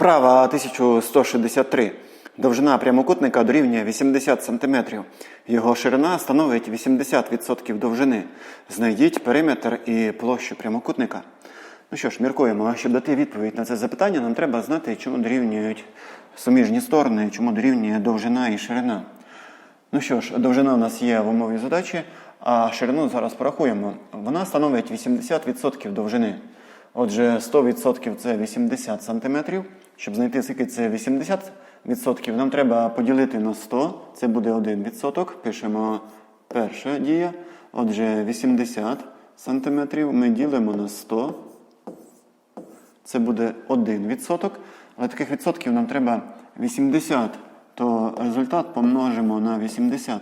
Вправа 1163. Довжина прямокутника дорівнює 80 см. Його ширина становить 80% довжини. Знайдіть периметр і площу прямокутника. Ну що ж, міркуємо. Щоб дати відповідь на це запитання, нам треба знати, чому дорівнюють суміжні сторони, чому дорівнює довжина і ширина. Ну що ж, довжина у нас є в умові задачі, а ширину зараз порахуємо. Вона становить 80% довжини. Отже, 100% це 80 см. Щоб знайти, скільки це 80%, нам треба поділити на 100, це буде 1%. Пишемо перша дія. Отже, 80 см ми ділимо на 100. Це буде 1%. Але таких відсотків нам треба 80, то результат помножимо на 80.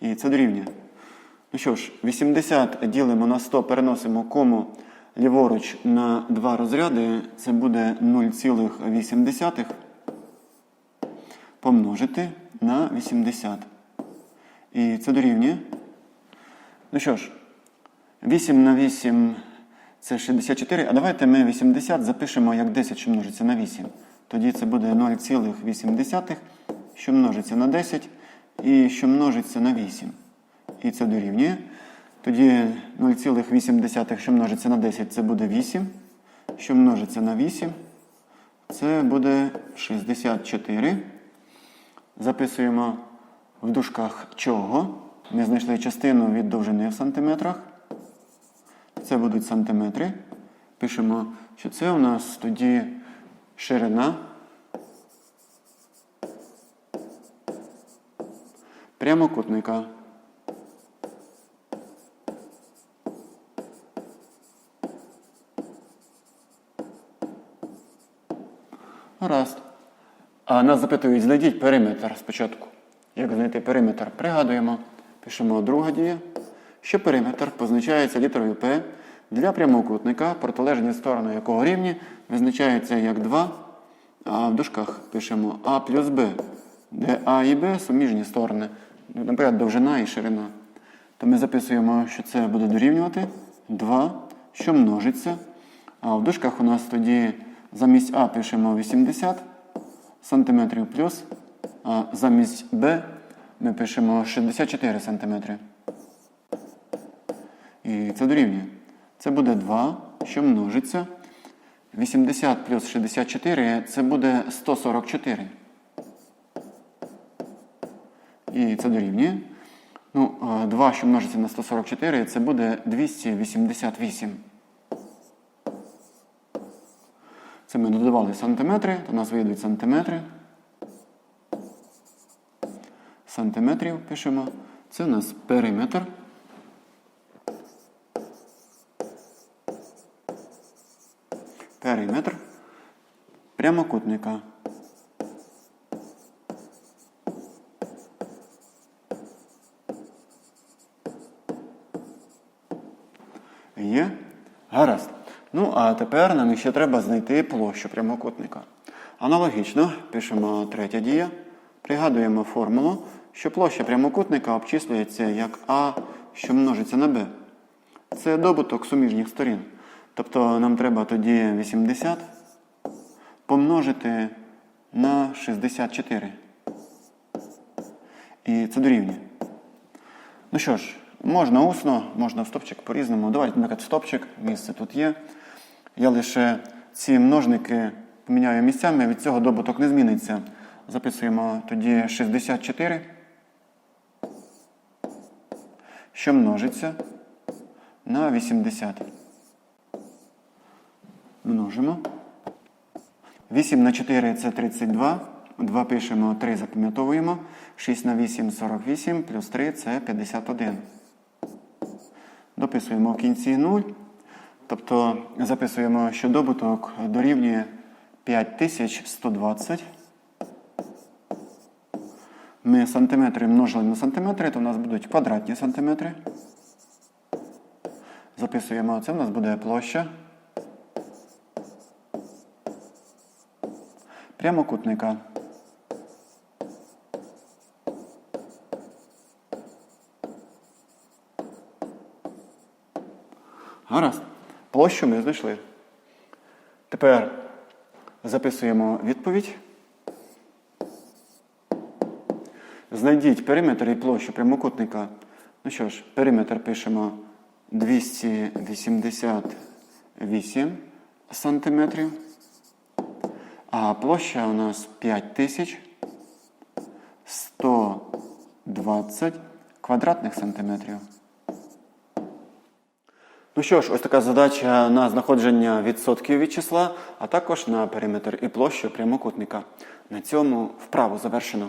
І це дорівнює. Ну що ж, 80 ділимо на 100, переносимо кому ліворуч на два розряди. Це буде 0,8 помножити на 80. І це дорівнює. Ну що ж, 8 на 8 це 64. А давайте ми 80 запишемо як 10, що множиться на 8. Тоді це буде 0,8, що множиться на 10 і що множиться на 8. І це дорівнює. Тоді 0,8, що множиться на 10, це буде 8. Що множиться на 8, це буде 64. Записуємо в дужках чого. Ми знайшли частину від довжини в сантиметрах. Це будуть сантиметри. Пишемо, що це у нас тоді ширина прямокутника. Гаразд. А нас запитують, знайдіть периметр спочатку. Як знайти периметр? Пригадуємо. Пишемо друга дія. Що периметр позначається літерою П для прямокутника, протилежні сторони якого рівні визначаються як 2. А в дужках пишемо А плюс Б, де А і Б суміжні сторони. Наприклад, довжина і ширина. То ми записуємо, що це буде дорівнювати 2, що множиться. А в дужках у нас тоді замість А пишемо 80 сантиметрів плюс, а замість Б ми пишемо 64 сантиметри. І це дорівнює. Це буде 2, що множиться. 80 плюс 64 це буде 144. І це дорівнює. Ну, 2, що множиться на 144, це буде 288. Це ми додавали сантиметри, то у нас вийдуть сантиметри. Сантиметрів пишемо. Це у нас периметр. Периметр прямокутника. Є? Гаразд. Ну, а тепер нам ще треба знайти площу прямокутника. Аналогічно пишемо третя дія. Пригадуємо формулу, що площа прямокутника обчислюється як А, що множиться на Б. Це добуток суміжніх сторін. Тобто нам треба тоді 80 помножити на 64. І це дорівнює. Ну що ж, можна усно, можна в стопчик по-різному. Давайте, наприклад, стопчик, місце тут є. Я лише ці множники поміняю місцями, від цього добуток не зміниться. Записуємо тоді 64, що множиться на 80. Множимо. 8 на 4 це 32. 2 пишемо, 3 запам'ятовуємо. 6 на 8 48, плюс 3 це 51. Дописуємо в кінці 0. Тобто записуємо, що добуток дорівнює 5120. Ми сантиметри множили на сантиметри, то в нас будуть квадратні сантиметри. Записуємо, це в нас буде площа. Прямокутника. Гаразд. Площу ми знайшли. Тепер Записуємо відповідь. Знайдіть периметр і площу прямокутника. Ну що ж, периметр пишемо 288 сантиметрів. А площа у нас 5120 квадратних сантиметрів. Ну що ж, ось така задача на знаходження відсотків від числа, а також на периметр і площу прямокутника. На цьому вправу завершено.